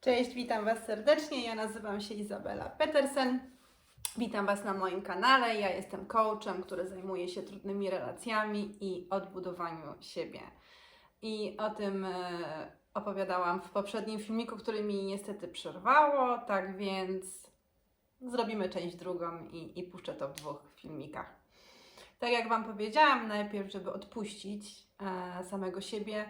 Cześć, witam Was serdecznie. Ja nazywam się Izabela Petersen. Witam Was na moim kanale. Ja jestem coachem, który zajmuje się trudnymi relacjami i odbudowaniu siebie. I o tym e, opowiadałam w poprzednim filmiku, który mi niestety przerwało, tak więc zrobimy część drugą i, i puszczę to w dwóch filmikach. Tak jak Wam powiedziałam, najpierw, żeby odpuścić e, samego siebie,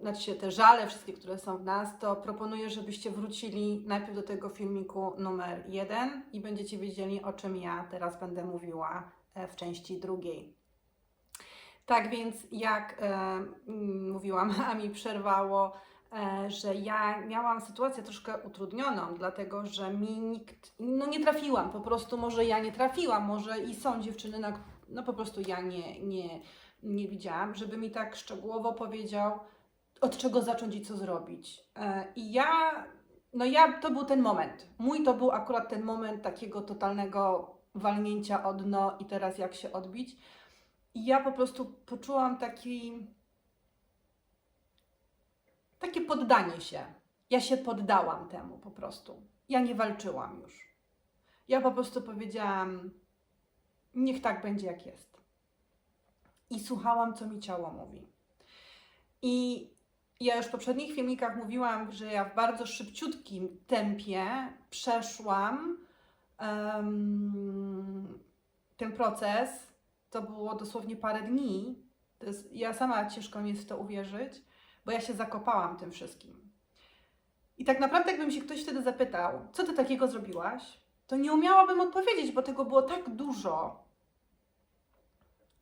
znaczy się te żale, wszystkie, które są w nas, to proponuję, żebyście wrócili najpierw do tego filmiku numer jeden i będziecie wiedzieli, o czym ja teraz będę mówiła e, w części drugiej. Tak więc, jak e, mówiłam, a mi przerwało, e, że ja miałam sytuację troszkę utrudnioną, dlatego że mi nikt, no nie trafiłam, po prostu może ja nie trafiłam, może i są dziewczyny, na, no po prostu ja nie, nie, nie widziałam, żeby mi tak szczegółowo powiedział, od czego zacząć i co zrobić. E, I ja, no ja, to był ten moment. Mój to był akurat ten moment takiego totalnego walnięcia o dno i teraz jak się odbić. I ja po prostu poczułam taki, takie poddanie się. Ja się poddałam temu po prostu. Ja nie walczyłam już. Ja po prostu powiedziałam, niech tak będzie jak jest. I słuchałam, co mi ciało mówi. I ja już w poprzednich filmikach mówiłam, że ja w bardzo szybciutkim tempie przeszłam em, ten proces. To było dosłownie parę dni. Jest, ja sama ciężko mi jest w to uwierzyć, bo ja się zakopałam tym wszystkim. I tak naprawdę, jakby mi się ktoś wtedy zapytał, co ty takiego zrobiłaś, to nie umiałabym odpowiedzieć, bo tego było tak dużo,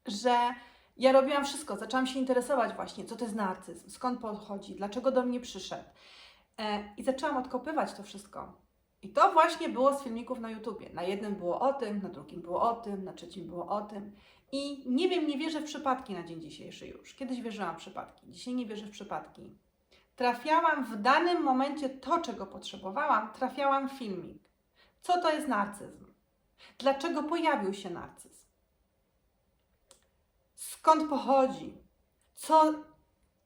że ja robiłam wszystko. Zaczęłam się interesować właśnie, co to jest narcyzm, skąd pochodzi, dlaczego do mnie przyszedł. E, I zaczęłam odkopywać to wszystko. I to właśnie było z filmików na YouTubie. Na jednym było o tym, na drugim było o tym, na trzecim było o tym. I nie wiem, nie wierzę w przypadki na dzień dzisiejszy już. Kiedyś wierzyłam w przypadki, dzisiaj nie wierzę w przypadki. Trafiałam w danym momencie to, czego potrzebowałam, trafiałam w filmik. Co to jest narcyzm? Dlaczego pojawił się narcyzm? Skąd pochodzi? Co,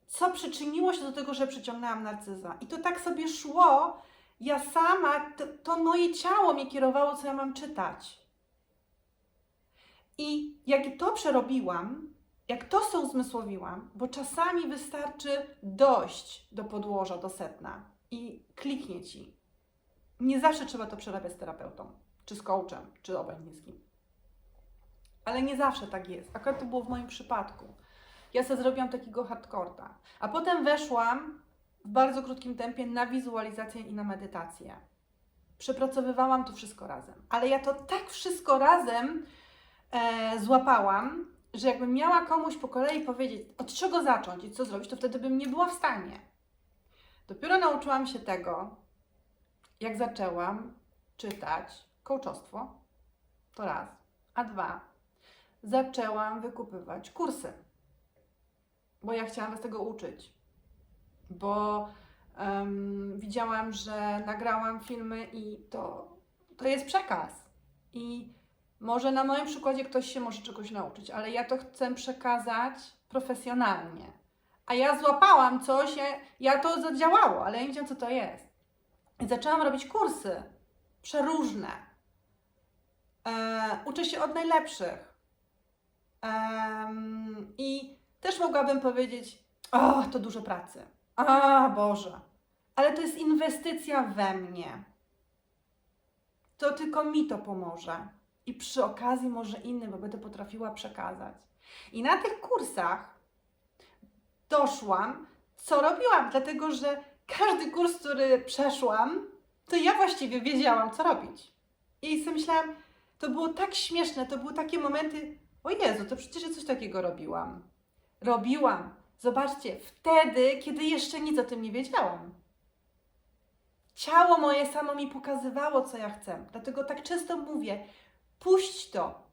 co przyczyniło się do tego, że przyciągnęłam narcyza? I to tak sobie szło. Ja sama, to, to moje ciało mnie kierowało, co ja mam czytać. I jak to przerobiłam, jak to sobie uzmysłowiłam, bo czasami wystarczy dojść do podłoża, do sedna i kliknie ci. Nie zawsze trzeba to przerabiać z terapeutą, czy z coachem, czy obojętnie z kim. Ale nie zawsze tak jest. Akurat to było w moim przypadku. Ja sobie zrobiłam takiego hardcorta. A potem weszłam w bardzo krótkim tempie na wizualizację i na medytację. Przepracowywałam to wszystko razem. Ale ja to tak wszystko razem e, złapałam, że jakbym miała komuś po kolei powiedzieć, od czego zacząć i co zrobić, to wtedy bym nie była w stanie. Dopiero nauczyłam się tego, jak zaczęłam czytać kołczostwo, to raz, a dwa, zaczęłam wykupywać kursy, bo ja chciałam Was tego uczyć, bo em, widziałam, że nagrałam filmy i to, to jest przekaz. I może na moim przykładzie ktoś się może czegoś nauczyć, ale ja to chcę przekazać profesjonalnie. A ja złapałam coś, ja, ja to zadziałało, ale ja nie wiedziałam, co to jest. I zaczęłam robić kursy przeróżne. E, uczę się od najlepszych. Em, I też mogłabym powiedzieć, o, to dużo pracy. A, Boże. Ale to jest inwestycja we mnie. To tylko mi to pomoże. I przy okazji może innym, bo będę potrafiła przekazać. I na tych kursach doszłam, co robiłam, dlatego że każdy kurs, który przeszłam, to ja właściwie wiedziałam, co robić. I sobie myślałam, to było tak śmieszne, to były takie momenty, o Jezu, to przecież ja coś takiego robiłam. Robiłam. Zobaczcie, wtedy, kiedy jeszcze nic o tym nie wiedziałam. Ciało moje samo mi pokazywało, co ja chcę. Dlatego tak często mówię, puść to.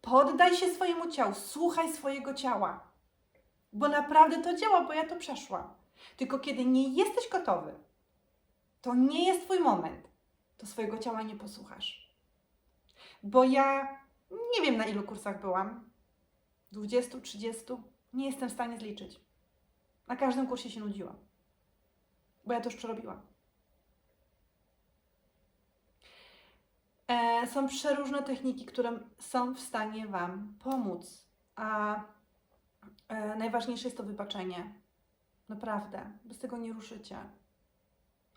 Poddaj się swojemu ciału, słuchaj swojego ciała. Bo naprawdę to działa, bo ja to przeszłam. Tylko kiedy nie jesteś gotowy, to nie jest Twój moment, to swojego ciała nie posłuchasz. Bo ja nie wiem, na ilu kursach byłam. 20, 30. Nie jestem w stanie zliczyć. Na każdym kursie się nudziłam. Bo ja to już przerobiłam. E, są przeróżne techniki, które są w stanie Wam pomóc. A e, najważniejsze jest to wybaczenie. Naprawdę. Bez tego nie ruszycie.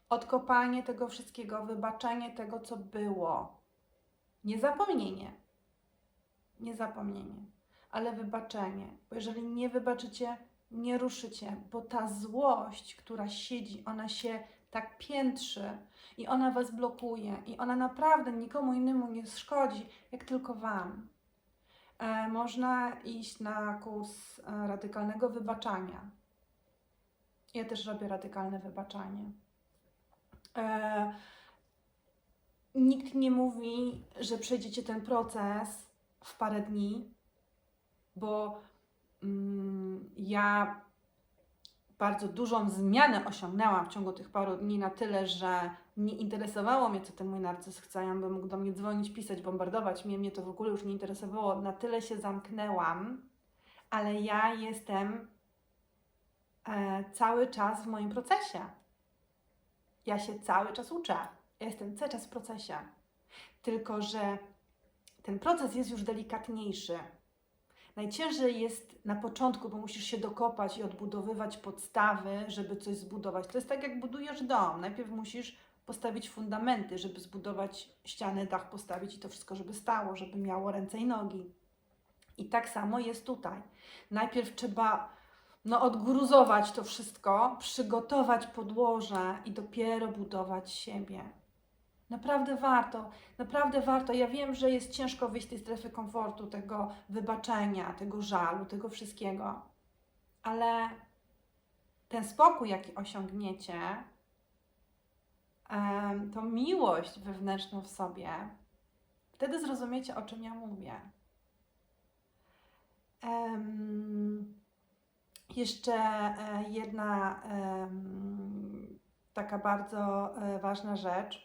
Odkopanie tego wszystkiego, wybaczenie tego, co było. Niezapomnienie nie zapomnienie, ale wybaczenie. Bo jeżeli nie wybaczycie, nie ruszycie, bo ta złość, która siedzi, ona się tak piętrzy i ona was blokuje i ona naprawdę nikomu innemu nie szkodzi, jak tylko wam. E, można iść na kurs e, radykalnego wybaczania. Ja też robię radykalne wybaczanie. E, nikt nie mówi, że przejdziecie ten proces w parę dni, bo mm, ja bardzo dużą zmianę osiągnęłam w ciągu tych paru dni na tyle, że nie interesowało mnie, co ten mój narcyz chce. Ja bym mógł do mnie dzwonić, pisać, bombardować mnie. Mnie to w ogóle już nie interesowało. Na tyle się zamknęłam, ale ja jestem e, cały czas w moim procesie. Ja się cały czas uczę. Ja jestem cały czas w procesie. Tylko, że ten proces jest już delikatniejszy. Najciężej jest na początku, bo musisz się dokopać i odbudowywać podstawy, żeby coś zbudować. To jest tak, jak budujesz dom. Najpierw musisz postawić fundamenty, żeby zbudować ściany, dach postawić i to wszystko, żeby stało, żeby miało ręce i nogi. I tak samo jest tutaj. Najpierw trzeba no, odgruzować to wszystko, przygotować podłoże i dopiero budować siebie. Naprawdę warto, naprawdę warto. Ja wiem, że jest ciężko wyjść z tej strefy komfortu, tego wybaczenia, tego żalu, tego wszystkiego, ale ten spokój, jaki osiągniecie, tą miłość wewnętrzną w sobie, wtedy zrozumiecie, o czym ja mówię. Em, jeszcze e, jedna em, taka bardzo e, ważna rzecz.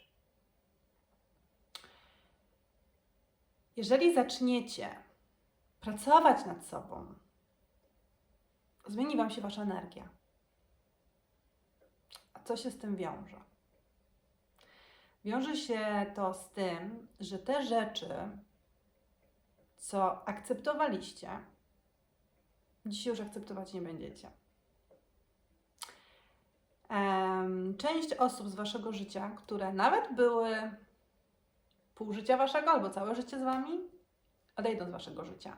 Jeżeli zaczniecie pracować nad sobą, zmieni Wam się Wasza energia. A co się z tym wiąże? Wiąże się to z tym, że te rzeczy, co akceptowaliście, dzisiaj już akceptować nie będziecie. Część osób z Waszego życia, które nawet były pół życia Waszego albo całe życie z Wami, odejdą z Waszego życia.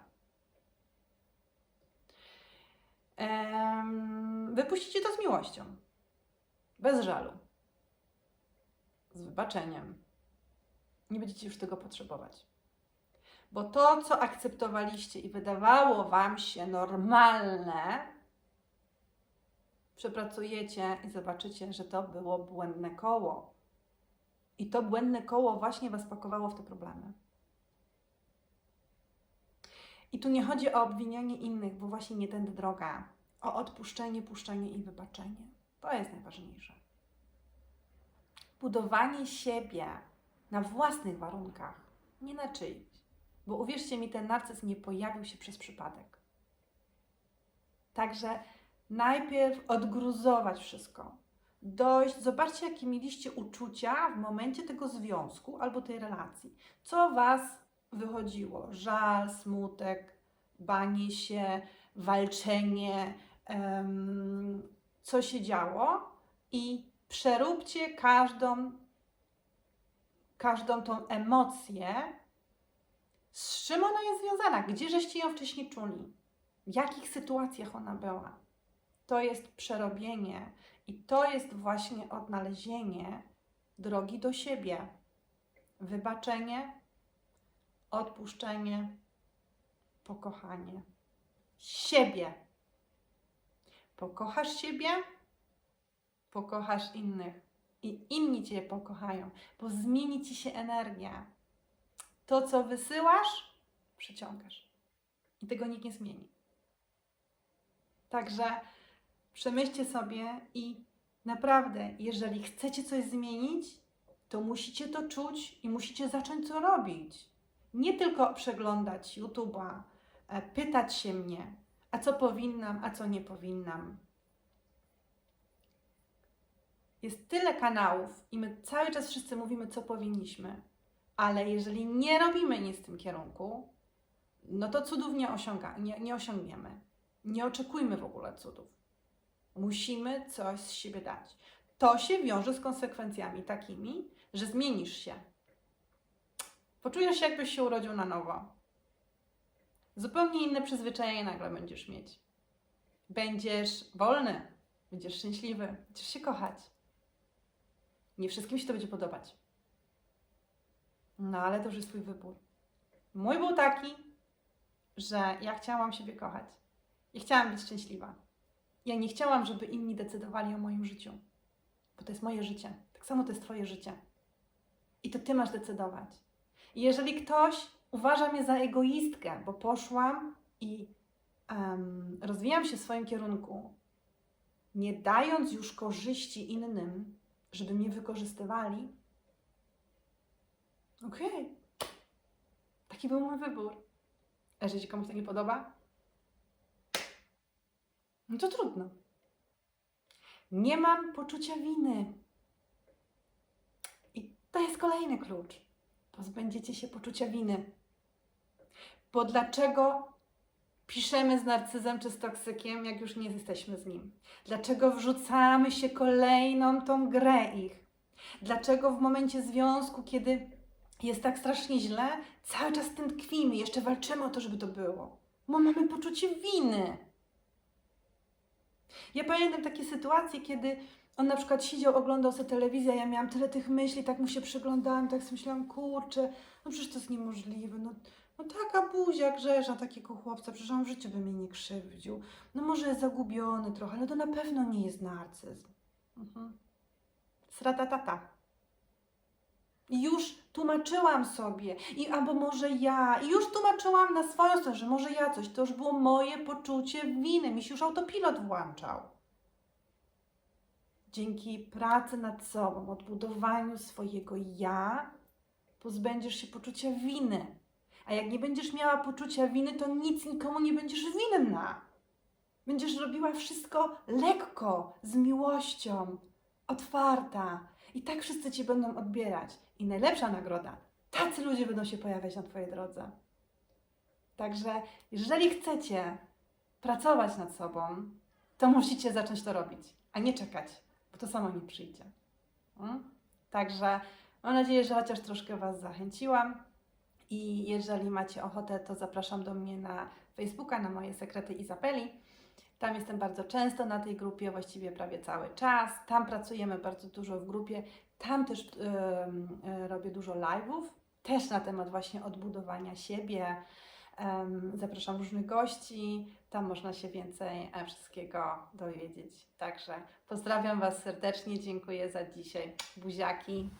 Wypuścicie to z miłością, bez żalu, z wybaczeniem. Nie będziecie już tego potrzebować. Bo to, co akceptowaliście i wydawało Wam się normalne, przepracujecie i zobaczycie, że to było błędne koło. I to błędne koło właśnie Was pakowało w te problemy. I tu nie chodzi o obwinianie innych, bo właśnie nie tędy droga. O odpuszczenie, puszczenie i wybaczenie. To jest najważniejsze. Budowanie siebie na własnych warunkach, nie na czyichś. Bo uwierzcie mi, ten narcyz nie pojawił się przez przypadek. Także najpierw odgruzować wszystko. Dojść, zobaczcie, jakie mieliście uczucia w momencie tego związku albo tej relacji. Co Was wychodziło? Żal, smutek, banie się, walczenie, em, co się działo i przeróbcie każdą, każdą tą emocję, z czym ona jest związana, gdzie żeście ją wcześniej czuli, w jakich sytuacjach ona była. To jest przerobienie i to jest właśnie odnalezienie drogi do siebie. Wybaczenie, odpuszczenie, pokochanie siebie. Pokochasz siebie, pokochasz innych i inni Cię pokochają, bo zmieni Ci się energia. To, co wysyłasz, przyciągasz. I tego nikt nie zmieni. Także przemyślcie sobie i naprawdę, jeżeli chcecie coś zmienić, to musicie to czuć i musicie zacząć to robić. Nie tylko przeglądać YouTube'a, e, pytać się mnie, a co powinnam, a co nie powinnam. Jest tyle kanałów i my cały czas wszyscy mówimy, co powinniśmy. Ale jeżeli nie robimy nic w tym kierunku, no to cudów nie, osiąga, nie, nie osiągniemy. Nie oczekujmy w ogóle cudów. Musimy coś z siebie dać. To się wiąże z konsekwencjami takimi, że zmienisz się. Poczujesz się, jakbyś się urodził na nowo. Zupełnie inne przyzwyczajenia nagle będziesz mieć. Będziesz wolny, będziesz szczęśliwy, będziesz się kochać. Nie wszystkim się to będzie podobać. No ale to już jest Twój wybór. Mój był taki, że ja chciałam siebie kochać. I chciałam być szczęśliwa. Ja nie chciałam, żeby inni decydowali o moim życiu. Bo to jest moje życie. Tak samo to jest Twoje życie. I to Ty masz decydować. I jeżeli ktoś uważa mnie za egoistkę, bo poszłam i em, rozwijam się w swoim kierunku, nie dając już korzyści innym, żeby mnie wykorzystywali, okej. Taki był mój wybór. A jeżeli komuś to nie podoba, no to trudno. Nie mam poczucia winy. I to jest kolejny klucz. Pozbędziecie się poczucia winy. Bo dlaczego piszemy z narcyzem czy z toksykiem, jak już nie jesteśmy z nim? Dlaczego wrzucamy się kolejną tą grę ich? Dlaczego w momencie związku, kiedy jest tak strasznie źle, cały czas tym tkwimy, jeszcze walczymy o to, żeby to było? Bo mamy poczucie winy. Ja pamiętam takie sytuacje, kiedy on na przykład siedział, oglądał sobie telewizję, ja miałam tyle tych myśli, tak mu się przyglądałam, tak sobie myślałam, kurczę, no przecież to jest niemożliwe, no, no taka buzia grzeszna takiego chłopca, przecież on w życiu by mnie nie krzywdził. No może jest zagubiony trochę, ale to na pewno nie jest narcyzm. Mhm. Sratatata. Już tłumaczyłam sobie, i albo może ja, i już tłumaczyłam na swoją stronę, że może ja coś, to już było moje poczucie winy, mi się już autopilot włączał. Dzięki pracy nad sobą, odbudowaniu swojego ja, pozbędziesz się poczucia winy. A jak nie będziesz miała poczucia winy, to nic nikomu nie będziesz winna. Będziesz robiła wszystko lekko, z miłością, otwarta. I tak wszyscy Cię będą odbierać. I najlepsza nagroda, tacy ludzie będą się pojawiać na Twojej drodze. Także jeżeli chcecie pracować nad sobą, to musicie zacząć to robić, a nie czekać, bo to samo nie przyjdzie. Mm? Także mam nadzieję, że chociaż troszkę Was zachęciłam. I jeżeli macie ochotę, to zapraszam do mnie na Facebooka, na moje sekrety Izabeli. Tam jestem bardzo często na tej grupie, właściwie prawie cały czas. Tam pracujemy bardzo dużo w grupie. Tam też e, robię dużo live'ów, też na temat właśnie odbudowania siebie. Em, zapraszam różnych gości. Tam można się więcej e, wszystkiego dowiedzieć. Także pozdrawiam Was serdecznie. Dziękuję za dzisiaj. Buziaki.